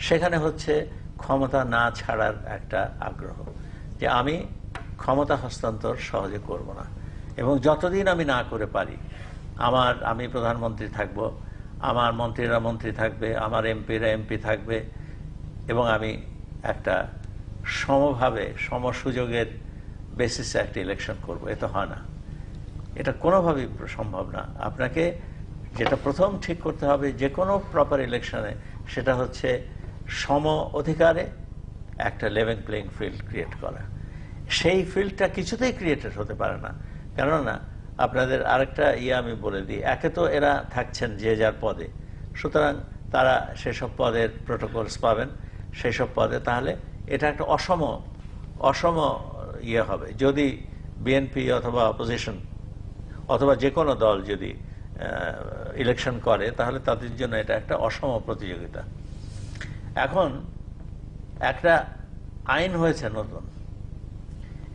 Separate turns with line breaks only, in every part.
সেখানে হচ্ছে ক্ষমতা না ছাড়ার একটা আগ্রহ যে আমি ক্ষমতা হস্তান্তর সহজে করব না। এবং যতদিন আমি না করে পারি, আমার, আমি প্রধানমন্ত্রী থাকব, আমার মন্ত্রীরা মন্ত্রী থাকবে, আমার এমপিরা এমপি থাকবে, এবং আমি একটা সমভাবে, সমসুযোগের বেসিসে একটা ইলেকশন করব। এ তো হয় না। এটা কোনোভাবেই সম্ভব না। আপনাকে যেটা প্রথম ঠিক করতে হবে, যে কোনো প্রপার ইলেকশনে সেটা হচ্ছে সম অধিকারে একটা লেভেন প্লেইং ফিল্ড ক্রিয়েট করা। সেই ফিল্ডটা কিছুতেই ক্রিয়েটেড হতে পারে না। কেননা, আপনাদের আরেকটা ইয়ে আমি বলে দিই। একে তো এরা থাকছেন যে যার পদে। সুতরাং তারা সেসব পদের প্রোটোকলস পাবেন, সেসব পদে। তাহলে এটা একটা অসম অসম ইয়ে হবে। যদি বিএনপি অথবা অপোজিশন অথবা যে কোনো দল যদি ইলেকশন করে, তাহলে তাদের জন্য এটা একটা অসম প্রতিযোগিতা। এখন একটা আইন হয়েছে নতুন।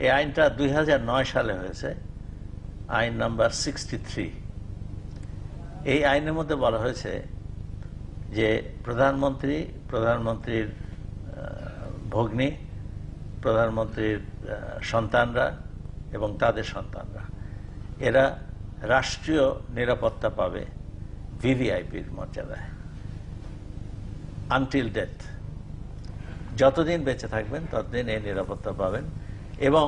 এই আইনটা দুই হাজার নয় সালে হয়েছে, আইন নাম্বার সিক্সটি এই আইনের মধ্যে বলা হয়েছে যে প্রধানমন্ত্রী, প্রধানমন্ত্রীর ভগ্নী, প্রধানমন্ত্রীর সন্তানরা এবং তাদের সন্তানরা। এরা রাষ্ট্রীয় নিরাপত্তা পাবে ভিভিআইপির মর্যাদায়। আনটিল ডেথ যতদিন বেঁচে থাকবেন ততদিন এই নিরাপত্তা পাবেন এবং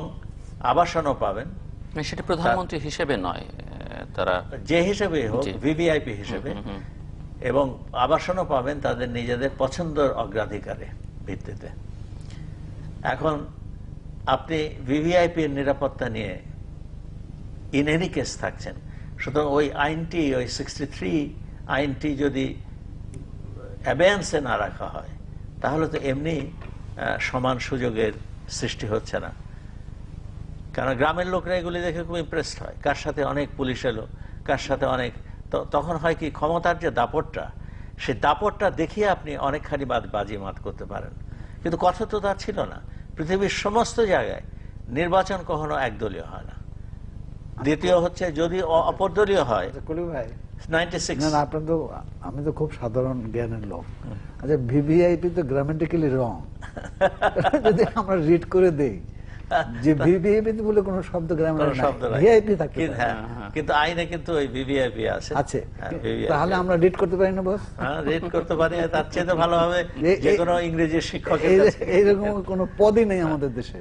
আবাসনও পাবেন।
মানে সেটা প্রধানমন্ত্রী হিসেবে নয় তারা
যে হিসেবে হোক ভিভিআইপি হিসেবে। এবং আবাসনও পাবেন তাদের নিজেদের পছন্দের অগ্রাধিকারে ভিত্তিতে। এখন আপনি ভিভিআইপির নিরাপত্তা নিয়ে ইন এনি কেস থাকছেন সুতরাং ওই আইনটি ওই সিক্সটি থ্রি আইনটি যদি অ্যাবেন্সে না রাখা হয়, তাহলে তো এমনি সমান সুযোগের সৃষ্টি হচ্ছে না। কারণ গ্রামের লোকরা এগুলি দেখে খুব ইমপ্রেসড হয়। কার সাথে অনেক পুলিশ এলো, কার সাথে অনেক তখন হয় কি, ক্ষমতার যে দাপটটা সেই দাপটটা দেখিয়ে আপনি অনেকখানি বাদ, বাজি মাত করতে পারেন। কিন্তু কথা তো তা ছিল না। পৃথিবীর সমস্ত জায়গায় নির্বাচন কখনো একদলীয় হয় না। দ্বিতীয় হচ্ছে যদি অপরদলীয় হয়
আপনার তো আমি তো খুব সাধারণ জ্ঞানের লোক। আচ্ছা ভিভিআইপি তো গ্রামেটিক্যালি রং যদি আমরা রিড করে দেই যে ভিভিআইপি বলে কোনো শব্দ গ্রামে
কোনো শব্দ
ভিআইপি
কিন্তু
পারে।
হ্যাঁ, কিন্তু আইনে কিন্তু ওই ভিভিআইপি আছে।
আছে।
হ্যাঁ,
তাহলে আমরা রিড করতে পারি না বস
হ্যাঁ রেড করতে পারি তার চেয়ে তো ভালো হবে যে কোনো ইংরেজি শিক্ষকের কাছে।
এইরকম কোনো পদই নেই আমাদের দেশে।